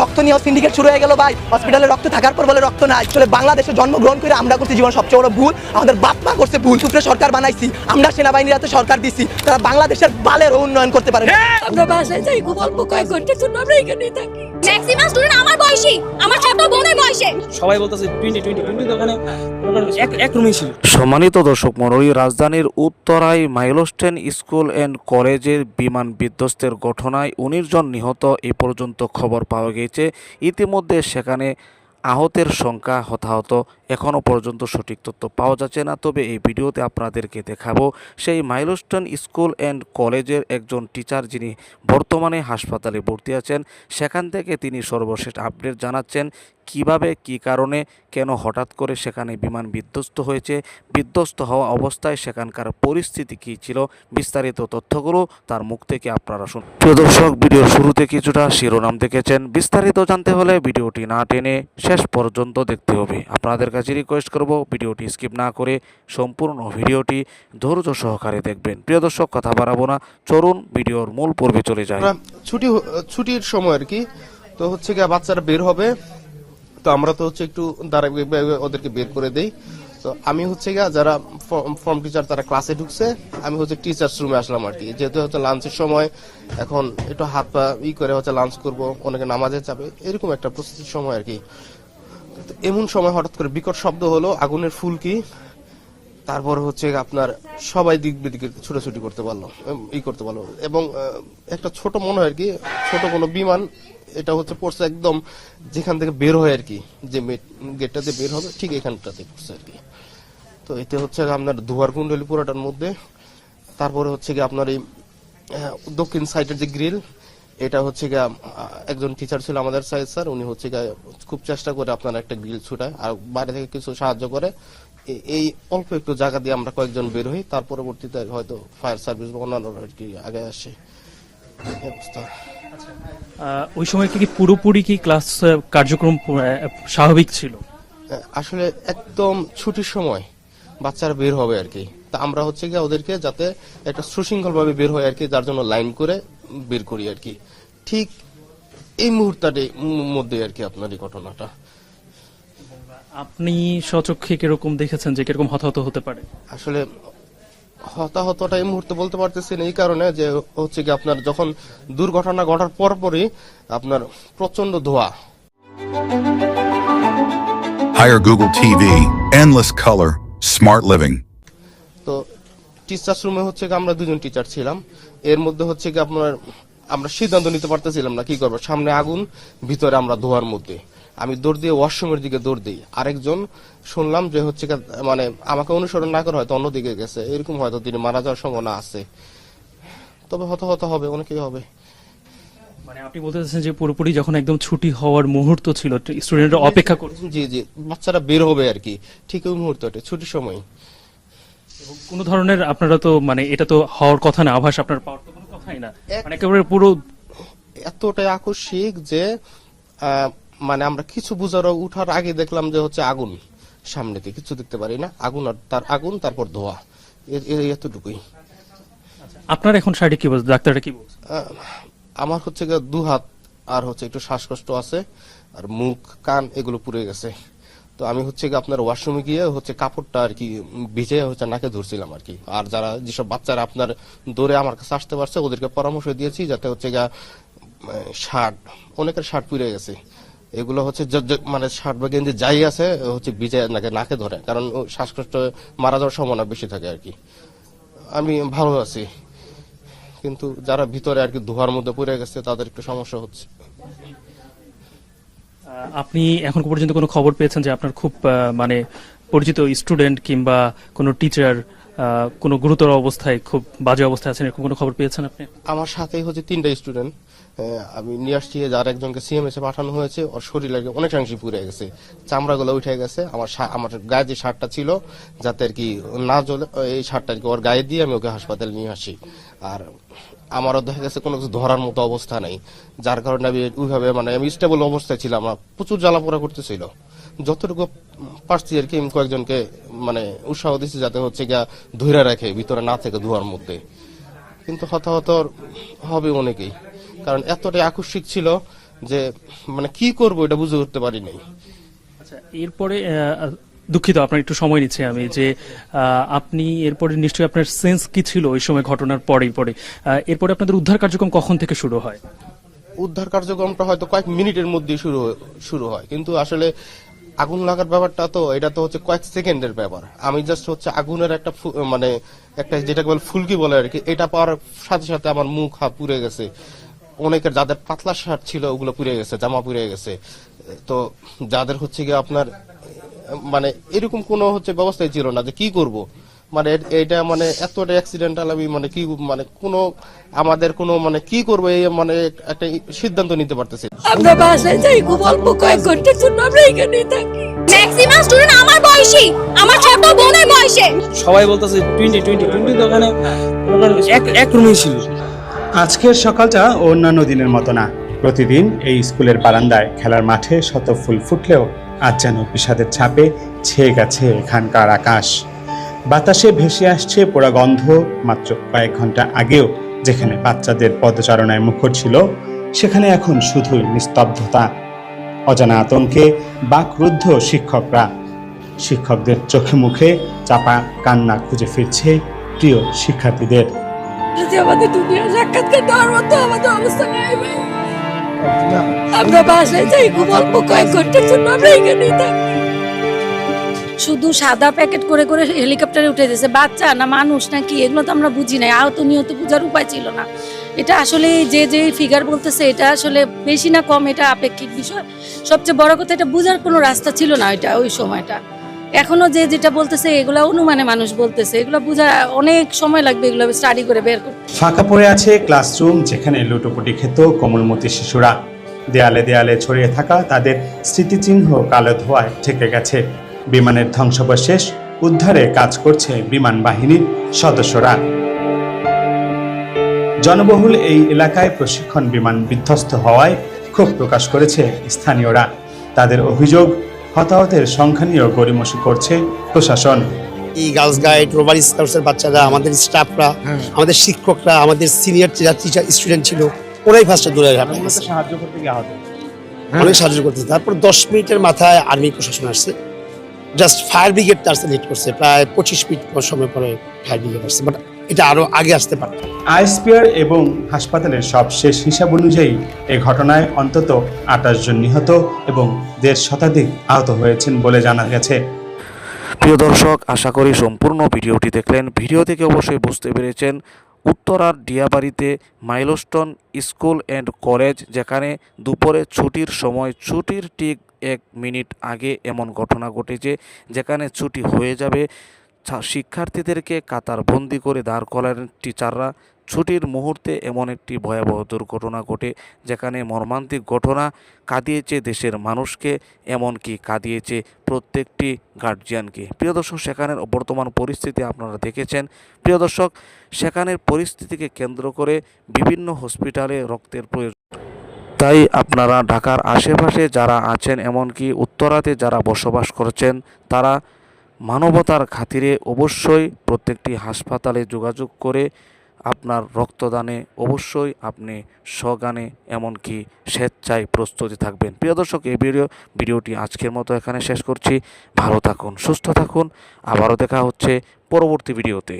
রক্ত নিয়ে সিন্ডিকেট শুরু হয়ে গেল ভাই হসপিটালে রক্ত থাকার পর বলে রক্ত নাই আসলে বাংলাদেশে জন্মগ্রহণ করে আমরা করছি জীবন সবচেয়ে বড় ভুল আমাদের বাপ মা করছে ভুল সুপ্রে সরকার বানাইছি আমরা সেনাবাহিনীর হাতে সরকার দিছি তারা বাংলাদেশের বালের উন্নয়ন করতে পারে আমরা বাসায় যাই খুব অল্প কয়েক ঘণ্টার জন্য আমরা এখানেই থাকি ম্যাক্সিমাম স্টুডেন্ট আমার বয়সী আমার ছোট বোনের বয়সে সবাই বলতেছে টোয়েন্টি টোয়েন্টি টোয়েন্টি দোকানে এক এক রুমই ছিল। সম্মানিত দর্শক মণ্ডলী রাজধানীর উত্তরায় মাইলস্টেন স্কুল অ্যান্ড কলেজের বিমান বিধ্বস্তের ঘটনায় উনিশ জন নিহত এ পর্যন্ত খবর পাওয়া গেছে ইতিমধ্যে সেখানে আহতের সংখ্যা হতাহত। এখনও পর্যন্ত সঠিক তথ্য পাওয়া যাচ্ছে না তবে এই ভিডিওতে আপনাদেরকে দেখাবো সেই মাইলস্টোন স্কুল অ্যান্ড কলেজের একজন টিচার যিনি বর্তমানে হাসপাতালে ভর্তি আছেন। সেখান থেকে তিনি সর্বশেষ আপডেট জানাচ্ছেন কীভাবে, কি কারণে, কেন হঠাৎ করে সেখানে বিমান বিধ্বস্ত হয়েছে, বিধ্বস্ত হওয়া অবস্থায় সেখানকার পরিস্থিতি কী ছিল, বিস্তারিত তথ্যগুলো তার মুখ থেকে আপনারা শুন প্রিয় দর্শক, ভিডিওর শুরুতে কিছুটা শিরোনাম দেখেছেন। বিস্তারিত জানতে হলে ভিডিওটি না টেনে শেষ পর্যন্ত দেখতে হবে। আপনাদের কাছে রিকোয়েস্ট করব ভিডিওটি স্কিপ না করে সম্পূর্ণ ভিডিওটি ধৈর্য সহকারে দেখবেন। প্রিয় দর্শক, কথা বাড়াবো না। চলুন ভিডিওর মূল পর্বে চলে যায় ছুটি ছুটির সময় আর কি। তো হচ্ছে গিয়ে বাচ্চারা বের হবে। তো আমরা তো হচ্ছে একটু দাঁড়া ওদেরকে বের করে দেই। তো আমি হচ্ছে গিয়া যারা ফর্ম টিচার তারা ক্লাসে ঢুকছে, আমি হচ্ছে টিচার্স রুমে আসলাম আর কি। যেহেতু হচ্ছে লাঞ্চের সময়, এখন একটু হাত পা ই করে হচ্ছে লাঞ্চ করব, অনেকে নামাজে যাবে, এরকম একটা প্রস্তুতির সময় আর কি। এমন সময় হঠাৎ করে বিকট শব্দ হলো, আগুনের ফুলকি তারপর হচ্ছে আপনার সবাই দিক বিদিকে ছুটোছুটি করতে পারল ই করতে পারল। এবং একটা ছোট মনে হয় আর কি, ছোট কোনো বিমান এটা হচ্ছে পড়ছে একদম যেখান থেকে বের হয় আর কি, যে গেটটাতে বের হবে, ঠিক এখানটাতে পড়ছে আর কি। তো এতে হচ্ছে আপনার ধোয়ার কুণ্ডলী পুরোটার মধ্যে, তারপরে হচ্ছে কি আপনার এই দক্ষিণ সাইডের যে গ্রিল এটা হচ্ছে গিয়ে একজন টিচার ছিল আমাদের সাইড স্যার উনি হচ্ছে গিয়ে খুব চেষ্টা করে আপনার একটা গ্রিল ছুটায়, আর বাইরে থেকে কিছু সাহায্য করে। এই অল্প একটু জায়গা দিয়ে আমরা কয়েকজন বের হই, তার পরবর্তীতে হয়তো ফায়ার সার্ভিস বা অন্যান্য আর কি আগে আসে। অবস্থা। ওই সময় কি পুরোপুরি কি ক্লাস কার্যক্রম স্বাভাবিক ছিল? আসলে একদম ছুটির সময় বাচ্চারা বের হবে আর কি। তা আমরা হচ্ছে গিয়ে ওদেরকে যাতে একটা সুশৃঙ্খল ভাবে বের হয় আর কি যার জন্য লাইন করে বের করি আর কি। ঠিক এই মুহূর্তটার মধ্যে আর কি আপনার এই ঘটনাটা। আপনি সচক্ষে কীরকম দেখেছেন যে কীরকম হতাহত হতে পারে? আসলে হতাহতটা এই মুহূর্তে বলতে পারতেছি না এই কারণে যে হচ্ছে কি আপনার যখন দুর্ঘটনা ঘটার পরপরই আপনার প্রচণ্ড ধোয়া। Hire Google TV, endless color, smart living. তো টিচার্স রুমে হচ্ছে কি আমরা দুজন টিচার ছিলাম। এর মধ্যে হচ্ছে কি আপনার আমরা সিদ্ধান্ত নিতে পারতেছিলাম না কি করব। সামনে আগুন ভিতরে আমরা ধোয়ার মধ্যে। আমি দৌড় দিয়ে ওয়াশরুমের দিকে দৌড় দিই। আরেকজন শুনলাম যে হচ্ছে মানে আমাকে অনুসরণ না করে হয়তো অন্যদিকে গেছে। এরকম হয়তো তিনি মারা যাওয়ার সম্ভাবনা আছে। তবে হত হত হবে অনেকেই হবে। মানে আপনি বলতে চাচ্ছেন যে পুরোপুরি যখন একদম ছুটি হওয়ার মুহূর্ত ছিল স্টুডেন্টরা অপেক্ষা করছে। জি জি বাচ্চারা বের হবে আর কি। ঠিক ওই মুহূর্তটা ছুটির সময়। কোনো ধরনের আপনারা তো মানে এটা তো হওয়ার কথা না আভাস আপনার পাওয়ার তো কোনো কথাই না। মানে একেবারে পুরো এতটাই আকস্মিক যে মানে আমরা কিছু বুঝার উঠার আগে দেখলাম যে হচ্ছে আগুন সামনে দিয়ে কিছু দেখতে পারি না। আগুন আর তার আগুন তারপর ধোয়া। এতটুকুই। আপনার এখন শারীরিক কি বলছে? ডাক্তাররা কি বলছে? আমার হচ্ছে দু হাত আর হচ্ছে একটু শ্বাসকষ্ট আছে আর মুখ কান এগুলো পুড়ে গেছে। তো আমি হচ্ছে আপনার ওয়াশরুমে গিয়ে হচ্ছে কাপড়টা আর কি ভিজে হচ্ছে নাকে ধরছিলাম আর কি। আর যারা যেসব বাচ্চারা আপনার দৌড়ে আমার কাছে আসতে পারছে ওদেরকে পরামর্শ দিয়েছি যাতে হচ্ছে শার্ট অনেকের শার্ট পুড়ে গেছে। এগুলো হচ্ছে মানে শার্ট বা গেঞ্জি যাই আছে হচ্ছে ভিজে নাকে নাকে ধরে। কারণ শ্বাসকষ্ট মারা যাওয়ার সম্ভাবনা বেশি থাকে আর কি। আমি ভালো আছি। কিন্তু যারা ভিতরে আর কি ধোয়ার মধ্যে পড়ে গেছে তাদের একটু সমস্যা হচ্ছে। আপনি এখন পর্যন্ত কোনো খবর পেয়েছেন যে আপনার খুব মানে পরিচিত স্টুডেন্ট কিংবা কোনো টিচার কোনো গুরুতর অবস্থায় খুব বাজে অবস্থায় আছেন এরকম কোনো খবর পেয়েছেন আপনি? আমার সাথেই হচ্ছে তিনটা স্টুডেন্ট। আমি নিয়ে আসছি, যার একজনকে সিএমএস পাঠানো হয়েছে, ওর শরীর কি অনেকাংশে পুড়ে গেছে। চামড়াগুলো উঠে গেছে, আমার আমার গায়ে যে শার্টটা ছিল, যাতে আর কি না জ্বলে, এই শার্টটা আর কি ওর গায়ে দিয়ে আমি ওকে হাসপাতালে নিয়ে আসি। আর আমারও দেখা গেছে কোনো কিছু ধরার মতো অবস্থা নেই। যার কারণে আমি ওইভাবে মানে আমি স্টেবল অবস্থায় ছিলাম, আমার প্রচুর জ্বালাপোড়া করতেছিল। যতটুকু পারছি আর কি আমি কয়েকজনকে মানে উৎসাহ দিচ্ছি যাতে হচ্ছে গিয়া ধৈর্য রাখে, ভিতরে না থেকে ধোয়ার মধ্যে। কিন্তু হতাহত হবে অনেকেই। কারণ এতটাই আকস্মিক ছিল যে মানে কি করব এটা বুঝে উঠতে পারি নাই। আচ্ছা এরপরে দুঃখিত আপনার একটু সময় নিচ্ছে আমি যে আপনি এরপরে নিশ্চয়ই আপনার সেন্স কি ছিল ওই সময় ঘটনার পরেই পরে? এরপরে আপনাদের উদ্ধার কার্যক্রম কখন থেকে শুরু হয়? উদ্ধার কার্যক্রমটা হয়তো কয়েক মিনিটের মধ্যে শুরু শুরু হয় কিন্তু আসলে আগুন লাগার ব্যাপারটা তো এটা তো হচ্ছে কয়েক সেকেন্ডের ব্যাপার। আমি জাস্ট হচ্ছে আগুনের একটা মানে একটা যেটাকে বলে ফুলকি বলে আর কি এটা পাওয়ার সাথে সাথে আমার মুখ হাত পুড়ে গেছে। অনেকের যাদের পাতলা শার্ট ছিল ওগুলো পুড়ে গেছে জামা পুড়ে গেছে। তো যাদের হচ্ছে গিয়ে আপনার মানে এরকম কোনো হচ্ছে ব্যবস্থাই ছিল না যে কি করব? মানে এটা মানে এতটা অ্যাক্সিডেন্টাল আমি মানে কি মানে কোনো আমাদের কোনো মানে কি করব এই মানে একটা সিদ্ধান্ত নিতে পারতেছি আমরা বাসায় যাই খুব অল্প কয়েক ঘণ্টার জন্য আমরা এখানেই থাকি। ম্যাক্সিমাম স্টুডেন্ট আমার বয়সী আমার ছোট বোনের বয়সে। সবাই বলতেছে টোয়েন্টি টোয়েন্টি টোয়েন্টি তো ওখানে ওখানে এক এক রুমেই ছিল। আজকের সকালটা অন্যান্য দিনের মতো না। প্রতিদিন এই স্কুলের বারান্দায় খেলার মাঠে শত ফুল ফুটলেও আজ যেন বিষাদের ছাপে ছেয়ে গেছে এখানকার আকাশ। বাতাসে ভেসে আসছে পোড়া গন্ধ। মাত্র কয়েক ঘণ্টা আগেও যেখানে বাচ্চাদের পদচারণায় মুখর ছিল, সেখানে এখন শুধুই নিস্তব্ধতা। অজানা আতঙ্কে বাকরুদ্ধ শিক্ষকরা। শিক্ষকদের চোখে মুখে চাপা কান্না খুঁজে ফিরছে প্রিয় শিক্ষার্থীদের। আমাদের দুনিয়া সাক্ষাৎকার দেওয়ার মতো আমাদের অবস্থা নেই ভাই। আমরা বাসায় যাই খুব অল্প কয়েক ঘণ্টার জন্য আমরা এখানেই থাকি। শুধু সাদা প্যাকেট করে করে হেলিকপ্টারে উঠে দিয়েছে বাচ্চা না মানুষ না কি এগুলো তো আমরা বুঝি নাই আহত নিহত বোঝার উপায় ছিল না। এটা আসলে যে যে ফিগার বলতেছে এটা আসলে বেশি না কম এটা আপেক্ষিক বিষয়। সবচেয়ে বড় কথা এটা বোঝার কোনো রাস্তা ছিল না ওইটা ওই সময়টা। এখনও যে যেটা বলতেছে, এগুলো অনুমানে মানুষ বলতেছে। এগুলো বোঝা অনেক সময় লাগবে এগুলো স্টাডি করে বের করতে ফাঁকা পড়ে আছে ক্লাসরুম যেখানে লুটোপুটি খেত কোমলমতি শিশুরা। দেয়ালে দেয়ালে ছড়িয়ে থাকা তাদের স্মৃতিচিহ্ন কালো ধোয়ায় ঠেকে গেছে। বিমানের ধ্বংসাবশেষ, উদ্ধারে কাজ করছে বিমান বাহিনীর সদস্যরা। জনবহুল এই এলাকায় প্রশিক্ষণ বিমান বিধ্বস্ত হওয়ায় ক্ষোভ প্রকাশ করেছে স্থানীয়রা। তাদের অভিযোগ হতাহতের সংখ্যা নিয়েও গড়িমসি করছে প্রশাসন। এই গার্লস গাইড রোভার স্কাউটসের বাচ্চারা আমাদের স্টাফরা আমাদের শিক্ষকরা আমাদের সিনিয়র যারা টিচার স্টুডেন্ট ছিল ওরাই ফার্স্টে দূরে সাহায্য করতে গিয়ে আহত। অনেক সাহায্য করতে। তারপর দশ মিনিটের মাথায় আর্মি প্রশাসন আসছে। জাস্ট ফায়ার ব্রিগেড তার লিড করছে। প্রায় পঁচিশ মিনিট সময় পরে ফায়ার ব্রিগেড আসছে। বাট এটা আরও আগে আসতে পারত আইএসপিআর এবং হাসপাতালের সব শেষ হিসাব অনুযায়ী এ ঘটনায় অন্তত আঠাশ জন নিহত এবং দেড় শতাধিক আহত হয়েছেন বলে জানা গেছে। প্রিয় দর্শক আশা করি সম্পূর্ণ ভিডিওটি দেখলেন। ভিডিও থেকে অবশ্যই বুঝতে পেরেছেন উত্তরার ডিয়াবাড়িতে মাইলস্টোন স্কুল অ্যান্ড কলেজ যেখানে দুপুরে ছুটির সময় ছুটির ঠিক এক মিনিট আগে এমন ঘটনা ঘটেছে যেখানে ছুটি হয়ে যাবে। শিক্ষার্থীদেরকে কাতারবন্দি করে দাঁড় করালেন টিচাররা। ছুটির মুহূর্তে এমন একটি ভয়াবহ দুর্ঘটনা ঘটে, যেখানে মর্মান্তিক ঘটনা কাঁদিয়েছে দেশের মানুষকে, এমনকি কাঁদিয়েছে প্রত্যেকটি গার্জিয়ানকে প্রিয় দর্শক, সেখানের বর্তমান পরিস্থিতি আপনারা দেখেছেন। প্রিয় দর্শক, সেখানের পরিস্থিতিকে কেন্দ্র করে বিভিন্ন হসপিটালে রক্তের প্রয়োজন। তাই আপনারা ঢাকার আশেপাশে যারা আছেন, এমনকি উত্তরাতে যারা বসবাস করছেন, তারা মানবতার খাতিরে অবশ্যই প্রত্যেকটি হাসপাতালে যোগাযোগ করে আপনার রক্তদানে অবশ্যই আপনি সগানে এমনকি স্বেচ্ছায় প্রস্তুতি থাকবেন। প্রিয় দর্শক, এই ভিডিও, ভিডিওটি আজকের মতো এখানে শেষ করছি। ভালো থাকুন, সুস্থ থাকুন। আবারও দেখা হচ্ছে পরবর্তী ভিডিওতে।